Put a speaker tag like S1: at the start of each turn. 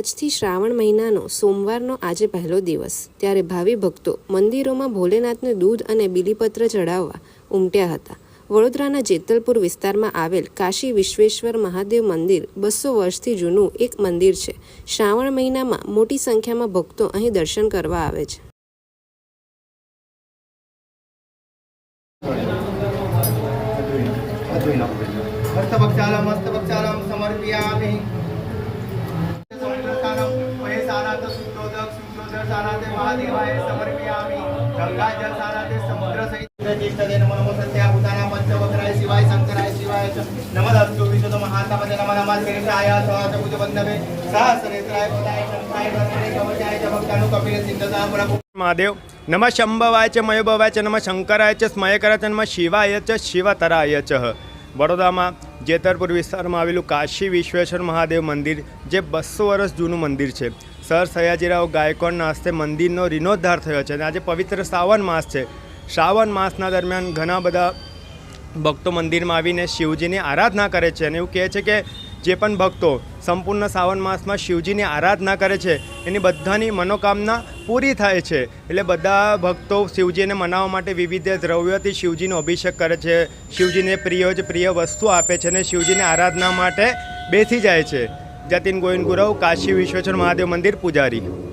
S1: આજથી શ્રાવણ મહિનાનો, સોમવારનો આજે પહેલો દિવસ. ત્યારે ભાવિ ભક્તો મંદિરોમાં ભોલેનાથને દૂધ અને બિલીપત્ર ચઢાવવા ઉમટ્યા હતા. વડોદરાના જેતલપુર વિસ્તારમાં આવેલ કાશી વિશ્વેશ્વર મહાદેવ મંદિર બસો વર્ષથી જૂનું એક મંદિર છે. શ્રાવણ મહિનામાં મોટી સંખ્યામાં ભક્તો અહીં દર્શન કરવા આવે છે.
S2: મસ્તભક્તાલમ મસ્તભક્તાલમ સમર્પયામિ. શોધક નમઃ શિરસાય સહજ ભુજ
S3: મહાદેવ. નમ શંભવાય છે મયોભવાય છે નમ શંકરાય છે સ્મયકરાય છે નમ શિવાય છે શિવતરાય છે વડોદરામાં જેતરપુર વિસ્તારમાં આવેલું કાશી વિશ્વેશ્વર મહાદેવ મંદિર, જે બસો વર્ષ જૂનું મંદિર છે. સર સયાજીરાવ ગાયકવાડના હસ્તે મંદિરનો રિનોદ્ધાર થયો છે અને આજે પવિત્ર શ્રાવણ માસ છે. શ્રાવણ માસના દરમિયાન ઘણા બધા ભક્તો મંદિરમાં આવીને શિવજીની આરાધના કરે છે અને એવું કહે છે કે જે પણ ભક્તો સંપૂર્ણ શ્રાવણ માસમાં શિવજીની આરાધના કરે છે, એની બધાની મનોકામના પૂરી થાય છે. એટલે બધા ભક્તો શિવજીને મનાવવા માટે વિવિધ દ્રવ્યોથી શિવજીનો અભિષેક કરે છે. શિવજીને પ્રિય જ પ્રિય વસ્તુ આપે છે અને શિવજીની આરાધના માટે બેસી જાય છે. જતીન ગોવિંદ ગુરવ કાશી વિશ્વેશ્વર મહાદેવ મંદિર પૂજારી.